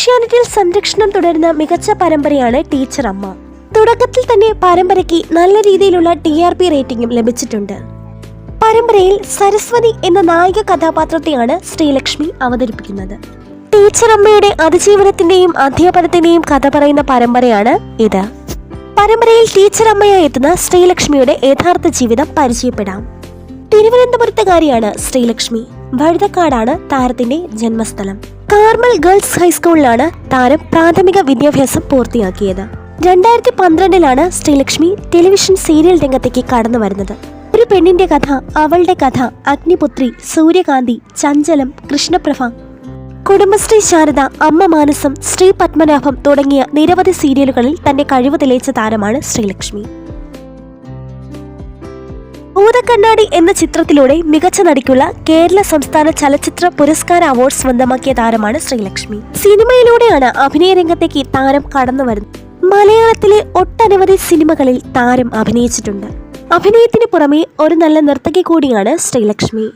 ഏഷ്യാനെറ്റിൽ സംരക്ഷണം തുടരുന്ന മികച്ച പരമ്പരയാണ് ടീച്ചർ അമ്മ. തുടക്കത്തിൽ തന്നെ പരമ്പരയ്ക്ക് നല്ല രീതിയിലുള്ള ടി ആർ പി റേറ്റിംഗും ലഭിച്ചിട്ടുണ്ട്. പരമ്പരയിൽ സരസ്വതി എന്ന നായിക കഥാപാത്രത്തെയാണ് ശ്രീലക്ഷ്മി അവതരിപ്പിക്കുന്നത്. ടീച്ചർ അമ്മയുടെ അതിജീവനത്തിന്റെയും അധ്യാപനത്തിന്റെയും കഥ പറയുന്ന പരമ്പരയാണ് ഇത്. പരമ്പരയിൽ ടീച്ചർ അമ്മയായി എത്തുന്ന ശ്രീലക്ഷ്മിയുടെ യഥാർത്ഥ ജീവിതം പരിചയപ്പെടാം. തിരുവനന്തപുരത്തുകാരിയാണ് ശ്രീലക്ഷ്മി. വഴുതക്കാടാണ് താരത്തിന്റെ ജന്മസ്ഥലം. കാർമൽ ഗേൾസ് ഹൈസ്കൂളിലാണ് താരം പ്രാഥമിക വിദ്യാഭ്യാസം പൂർത്തിയാക്കിയത്. രണ്ടായിരത്തി പന്ത്രണ്ടിലാണ് ശ്രീലക്ഷ്മി ടെലിവിഷൻ സീരിയൽ രംഗത്തേക്ക് കടന്നു വരുന്നത്. ഒരു പെണ്ണിന്റെ കഥ അവളുടെ കഥ അഗ്നിപുത്രി സൂര്യകാന്തി ചഞ്ചലം കൃഷ്ണപ്രഭ. കുടുംബശ്രീ ശാരദ അമ്മ മാനസം ശ്രീ പത്മനാഭം തുടങ്ങിയ നിരവധി സീരിയലുകളിൽ തന്റെ കഴിവ് തെളിയിച്ച താരമാണ് ശ്രീലക്ഷ്മി. ഭൂതക്കണ്ണാടി എന്ന ചിത്രത്തിലൂടെ മികച്ച നടിക്കുള്ള കേരള സംസ്ഥാന ചലച്ചിത്ര പുരസ്കാര അവാർഡ് സ്വന്തമാക്കിയ താരമാണ് ശ്രീലക്ഷ്മി. സിനിമയിലൂടെയാണ് അഭിനയ രംഗത്തേക്ക് താരം കടന്നു വരുന്നത്. മലയാളത്തിലെ ഒട്ടനവധി സിനിമകളിൽ താരം അഭിനയിച്ചിട്ടുണ്ട്. അഭിനയത്തിന് പുറമെ ഒരു നല്ല നർത്തകി കൂടിയാണ് ശ്രീലക്ഷ്മി.